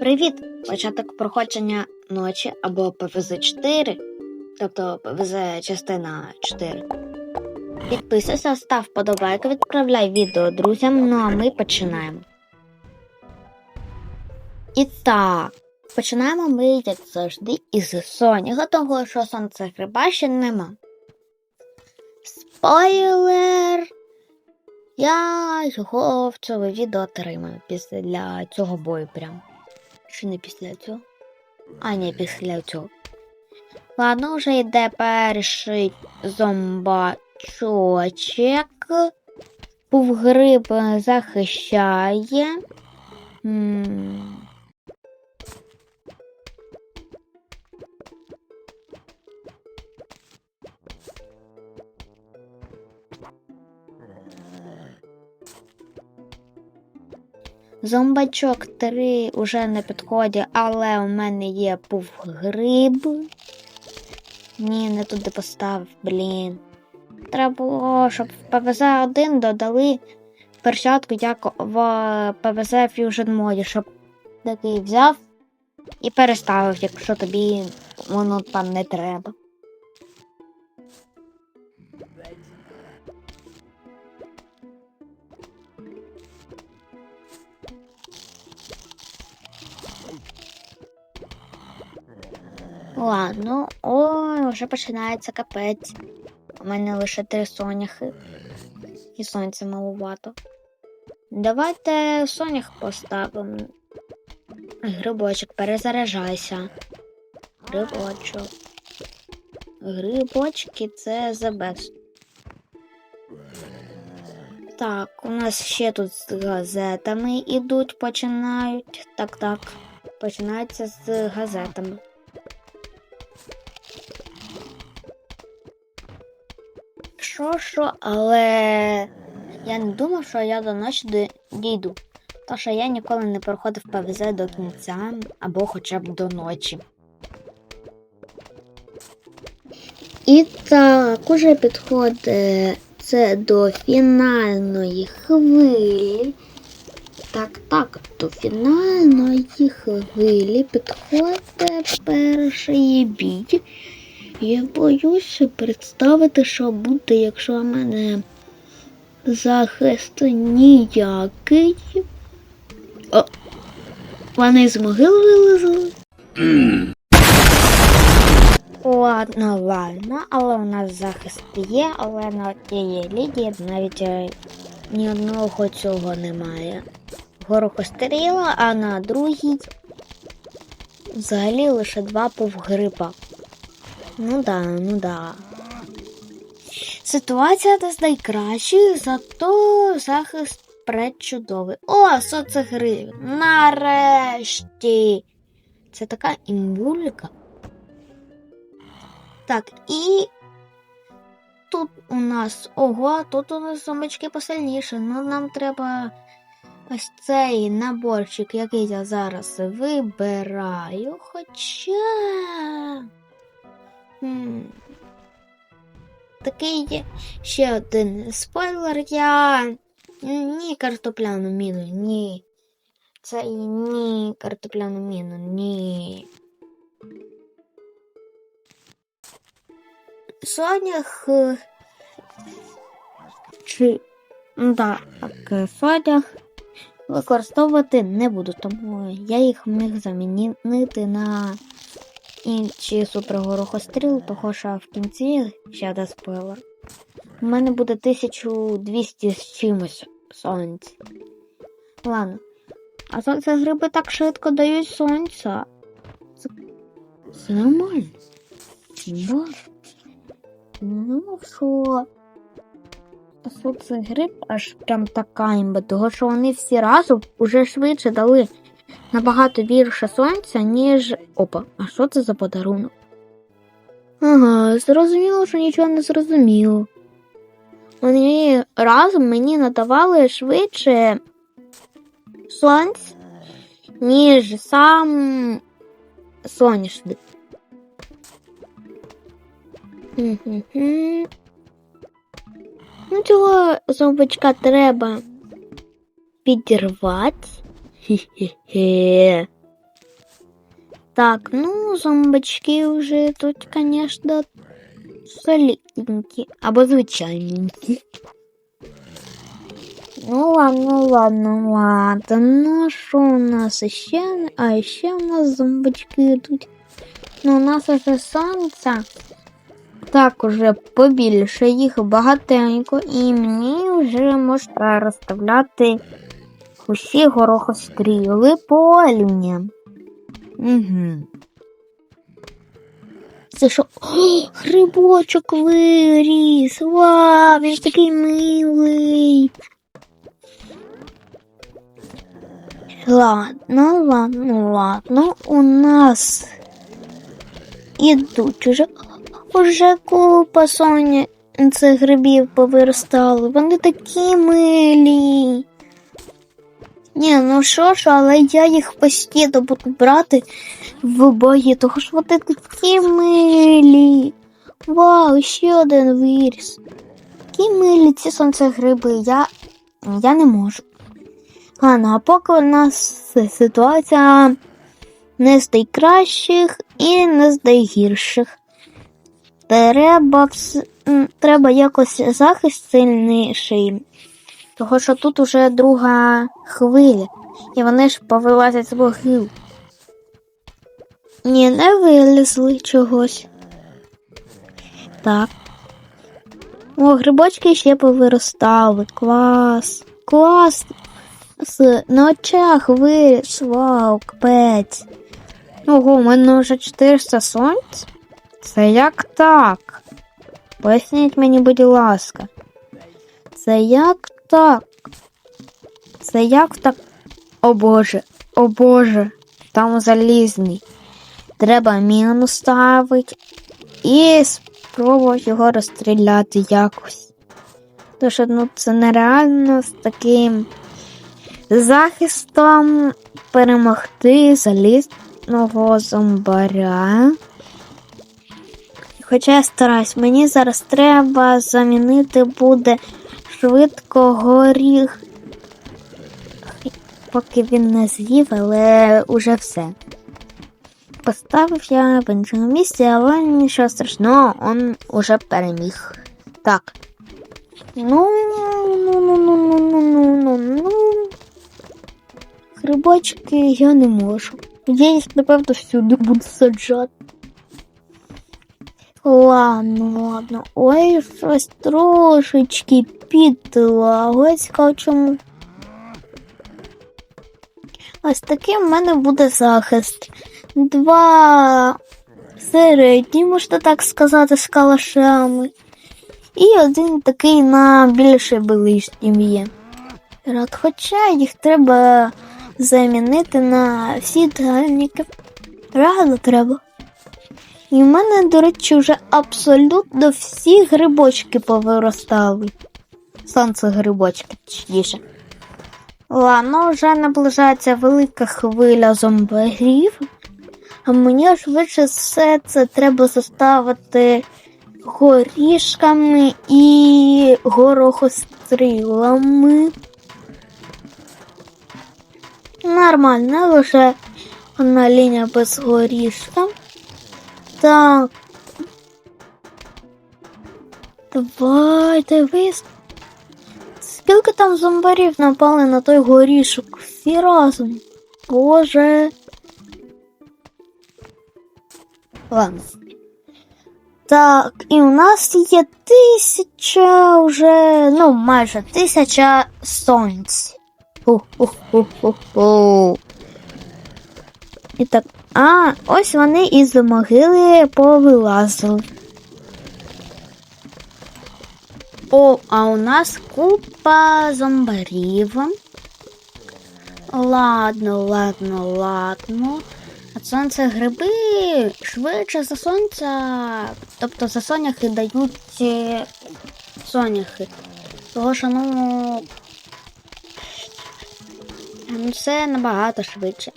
Привіт! Початок проходження ночі або ПВЗ 4, тобто ПВЗ частина 4. Підписуйся, став вподобайку, відправляй відео друзям, ну а ми починаємо. І так, починаємо ми, як завжди, із Соніга, того що сонцегриба ще нема. Спойлер! Я його в цьому відео отримаю після цього бою прям. Чи не після цього? А, ні, після цього. Ладно, вже йде перший зомбачочек. Пувгриб захищає. М. Зомбачок 3 уже на підході, але у мене є пувгриб. Ні, не туди поставив, блін. Треба було, щоб в ПВЗ 1 додали перчатку, як в ПВЗ Fusion моді, щоб такий взяв і переставив, якщо тобі воно там не треба. Ладно, ой, вже починається капець. У мене лише три соняхи. І сонця малувато. Давайте сонях поставимо. Грибочок, перезаряджайся. Грибочок. Грибочки це the best. Так, у нас ще тут з газетами ідуть, починають. Так, так. Починається з газетами. Що, що, але я не думав, що я до ночі дійду. Що я ніколи не проходив ПВЗ до кінця або хоча б до ночі. І так, уже підходить це до фінальної хвилі. Так, так, до фінальної хвилі підходить перший бій. Я боюся представити, що буде, якщо в мене захист ніякий. О, вони з могил вилазили. Ладно, ладно, але у нас захист є, але на тієї ліді навіть е, ні одного цього немає. Горохостріла, а на другій взагалі лише два повгриба. Ну да, ну да. Ситуація не з найкращих, зато захист пречудовий. О, соцгри! Нарешті! Це така імбулька. Так, і тут у нас ого, тут у нас зомбачки посильніше. Ну нам треба ось цей наборчик, який я зараз вибираю. Хоча. Хм. Такий є ще один спойлер. Я ні картопляну міну, ні. Це ні картопляну міну, ні. Сонях. е, Чи. так, е, сонях використовувати не буду, тому я їх міг замінити на інші супергорохостріл, того що в кінці ще один спойлер. У мене буде 1200 з чимось сонць. Ладно. А сонце гриби так швидко дають сонця. Це, це нормально. Бо. Ну, що. Сонце гриб аж прям така імба, того що вони всі разом уже швидше дали набагато більше сонця, ніж. Опа, а що це за подарунок? Ага, зрозуміло, що нічого не зрозуміло. Вони разом мені надавали швидше сонць, ніж сам соняшник. Ну, цього зомбачка треба підірвати. Хе-хе-хе. Так, ну, зомбачки вже тут, звісно, солідненькі. Або звичайненькі. Ну ладно, ладно, ладно. Ну що у нас ще? А ще у нас зомбачки тут. Ну, у нас уже сонце. Так, уже побільше їх багатенько, і мені вже можна розставляти усі горохостріли по лініям. Угу. Це що? О, грибочок виріс! Вау, він ж такий милий. Ладно, ладно, ладно. У нас ідуть уже. Уже купа соня цих грибів повиростали. Вони такі милі. Ні, ну що ж, але я їх постійно буду брати в бої, тому що вони такі милі. Вау, ще один виріс. Такі милі ці сонцегриби, я, я не можу. Ладно, а поки у нас ситуація не з найкращих і не з найгірших. Треба, треба якось захист сильніший. Того що тут уже друга хвиля, і вони ж повилазять з могил. Ні, не вилізли чогось. Так. О, грибочки ще повиростали. Клас. Клас. На очах виріс. Вау, капець. Ого, у мене вже 400 сонць. Це як так? Поясніть мені, будь ласка. Це як так? Це як так? О Боже, о Боже, там залізний. Треба міну ставити і спробувати його розстріляти якось. Тож, ну, це нереально з таким захистом перемогти залізного зомбаря. Хоча я стараюсь, мені зараз треба замінити буде швидко горіх. Поки він не з'їв, але уже все. Поставив я в іншому місці, але нічого страшного, он уже переміг. Так. Ну, ну, ну, ну, ну, ну, ну, ну, ну. Грибочки я не можу. Їх, напевно, всюди буду саджати. Ладно, ладно. Ой, щось трошечки підлагось, чому. Ось такий в мене буде захист. Два середні, можна так сказати, з калашами. І один такий на більше ближнім є. Рад, хоча їх треба замінити на всі дальніки. Реально треба. І в мене, до речі, вже абсолютно всі грибочки повиростали. Сонце грибочки, точніше. Ладно, вже наближається велика хвиля зомбарів. А мені швидше все це треба заставити горішками і горохострілами. Нормально, лише одна лінія без горішка. Так. Давай, дивись. Скільки там зомбарів напали на той горішок? Всі разом. Боже. Ладно. Так, і у нас є тисяча вже, ну, майже тисяча сонць. Ху-ху-ху-ху-ху. І так, а, ось вони із могили повилазили. О, а у нас купа зомбарів. Ладно, ладно, ладно. А сонце гриби швидше за сонця. Тобто за соняхи дають е, соняхи. Того що, ну. ну, Це набагато швидше.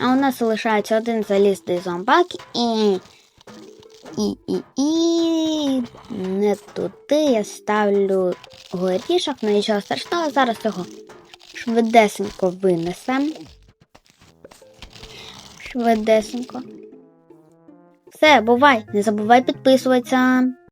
А у нас лишається один залізний зомбак і. І, і, і не туди я ставлю горішок, ну нічого страшного, зараз його швидесенько винесем. швидесенько. Все, бувай, не забувай підписуватися.